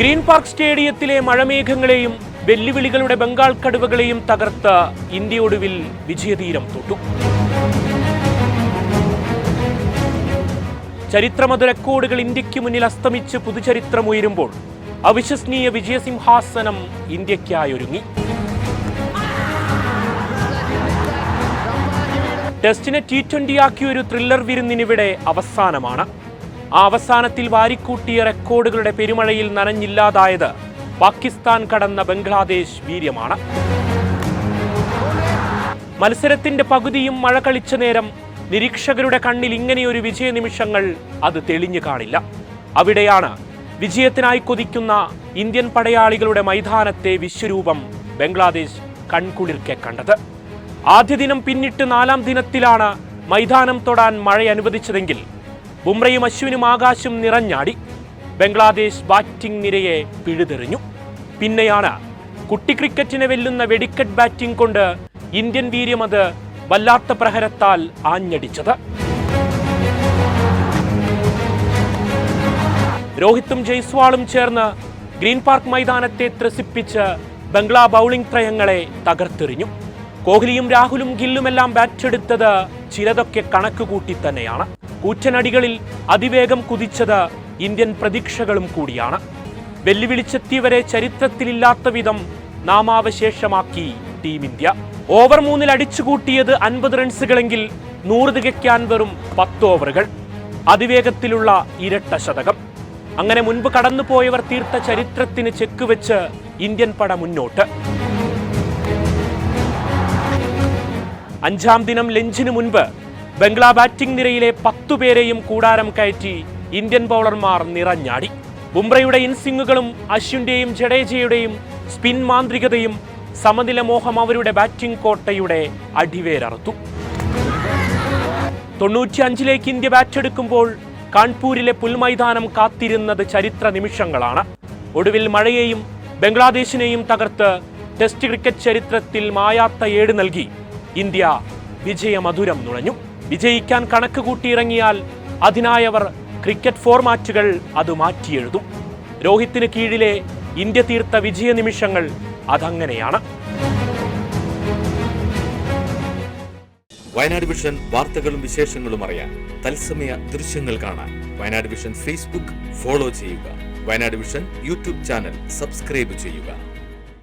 Green park സ്റ്റേഡിയത്തിലെ മഴമേഘങ്ങളെയും വെല്ലുവിളികളുടെ ബംഗാൾ കടുവകളെയും തകർത്ത് ഇന്ത്യയൊടുവിൽ വിജയതീരം തൊട്ടു. ചരിത്രമത റെക്കോർഡുകൾ ഇന്ത്യയ്ക്ക് മുന്നിൽ അസ്തമിച്ച് പുതുചരിത്രം ഉയരുമ്പോൾ അവിശ്വസനീയ വിജയസിംഹാസനം ഇന്ത്യക്കായൊരുങ്ങി ടെസ്റ്റിനെ ടി ട്വന്റി ആക്കിയ ഒരു ത്രില്ലർ വിരുന്നിനിവിടെ അവസാനമാണ്. അവസാനത്തിൽ വാരിക്കൂട്ടിയ റെക്കോർഡുകളുടെ പെരുമഴയിൽ നനഞ്ഞില്ലാതായത് പാകിസ്ഥാൻ കടന്ന ബംഗ്ലാദേശ് വീര്യമാണ്. മത്സരത്തിന്റെ പകുതിയും മഴ കളിച്ച നേരം നിരീക്ഷകരുടെ കണ്ണിൽ ഇങ്ങനെയൊരു വിജയ നിമിഷങ്ങൾ അത് തെളിഞ്ഞു കാണില്ല. അവിടെയാണ് വിജയത്തിനായി കൊതിക്കുന്ന ഇന്ത്യൻ പടയാളികളുടെ മൈതാനത്തെ വിശ്വരൂപം ബംഗ്ലാദേശ് കൺകുളിർക്കെ കണ്ടത്. ആദ്യ ദിനം പിന്നിട്ട് നാലാം ദിനത്തിലാണ് മൈതാനം തൊടാൻ മഴ അനുവദിച്ചതെങ്കിൽ ബുംറയും അശ്വിനും ആകാശം നിറഞ്ഞാടി. ബംഗ്ലാദേശ് ബാറ്റിംഗ് നിരയെ പിഴുതെറിഞ്ഞു. പിന്നെയാണ് കുട്ടി ക്രിക്കറ്റിനെ വെല്ലുന്ന വെടിക്കറ്റ് ബാറ്റിംഗ് കൊണ്ട് ഇന്ത്യൻ വീര്യം അത് വല്ലാത്ത പ്രഹരത്താൽ ആഞ്ഞടിച്ചത്. രോഹിത്തും ജയ്സ്വാളും ചേർന്ന് ഗ്രീൻ പാർക്ക് മൈതാനത്തെ ത്രസിപ്പിച്ച് ബംഗ്ലാ ബൗളിംഗ് ത്രയങ്ങളെ തകർത്തെറിഞ്ഞു. കോഹ്ലിയും രാഹുലും ഗില്ലുമെല്ലാം ബാറ്റെടുത്തത് ചിലതൊക്കെ കണക്ക് കൂട്ടി തന്നെയാണ്. കൂറ്റനടികളിൽ അതിവേഗം കുതിച്ചത് ഇന്ത്യൻ പ്രതീക്ഷകളും കൂടിയാണ്. വെല്ലുവിളിച്ചെത്തിയവരെ ചരിത്രത്തിലില്ലാത്ത വിധം നാമാവശേഷമാക്കി ടീം ഇന്ത്യ. ഓവർ മൂന്നിൽ അടിച്ചുകൂട്ടിയത് അൻപത് റൺസുകളെങ്കിൽ നൂറ് തികയ്ക്കാൻ വെറും പത്ത് ഓവറുകൾ. അതിവേഗത്തിലുള്ള ഇരട്ട ശതകം. അങ്ങനെ മുൻപ് കടന്നുപോയവർ തീർത്ത ചരിത്രത്തിന് ചെക്ക് വെച്ച് ഇന്ത്യൻ പട മുന്നോട്ട്. അഞ്ചാം ദിനം ലഞ്ചിന് മുൻപ് ബംഗ്ലാ ബാറ്റിംഗ് നിരയിലെ പത്തു പേരെയും കൂടാരം കയറ്റി ഇന്ത്യൻ ബൗളർമാർ നിറഞ്ഞാടി. ബുംറയുടെ ഇൻസിംഗുകളും അശ്വിന്റെയും ജഡേജയുടെയും സ്പിൻ മാന്ത്രികതയും സമനില മോഹം അവരുടെ ബാറ്റിംഗ് കോട്ടയുടെ അടിവേരറുത്തു. തൊണ്ണൂറ്റിയഞ്ചിലേക്ക് ഇന്ത്യ ബാറ്റെടുക്കുമ്പോൾ കാൺപൂരിലെ പുൽമൈതാനം കാത്തിരുന്നത് ചരിത്ര നിമിഷങ്ങളാണ്. ഒടുവിൽ മഴയെയും ബംഗ്ലാദേശിനെയും തകർത്ത് ടെസ്റ്റ് ക്രിക്കറ്റ് ചരിത്രത്തിൽ മായാത്ത ഏട് നൽകി. ഇന്ത്യ വിജയമധുരം നുഴഞ്ഞു. വിജയിക്കാൻ കണക്ക് കൂട്ടിയിറങ്ങിയാൽ അതിനായവർ ക്രിക്കറ്റ് ഫോർമാറ്റുകൾ അത് മാറ്റിയെഴുതും. രോഹിത്തിന് കീഴിലെ ഇന്ത്യ തീർത്ത വിജയ നിമിഷങ്ങൾ അതങ്ങനെയാണ്. വയനാട് വിഷൻ വാർത്തകളും വിശേഷങ്ങളും അറിയാൻ തത്സമയ ദൃശ്യങ്ങൾ കാണാൻ വയനാട് വിഷൻ ഫേസ്ബുക്ക് ഫോളോ ചെയ്യുക. Wayanad vision YouTube channel subscribe ചെയ്യുക.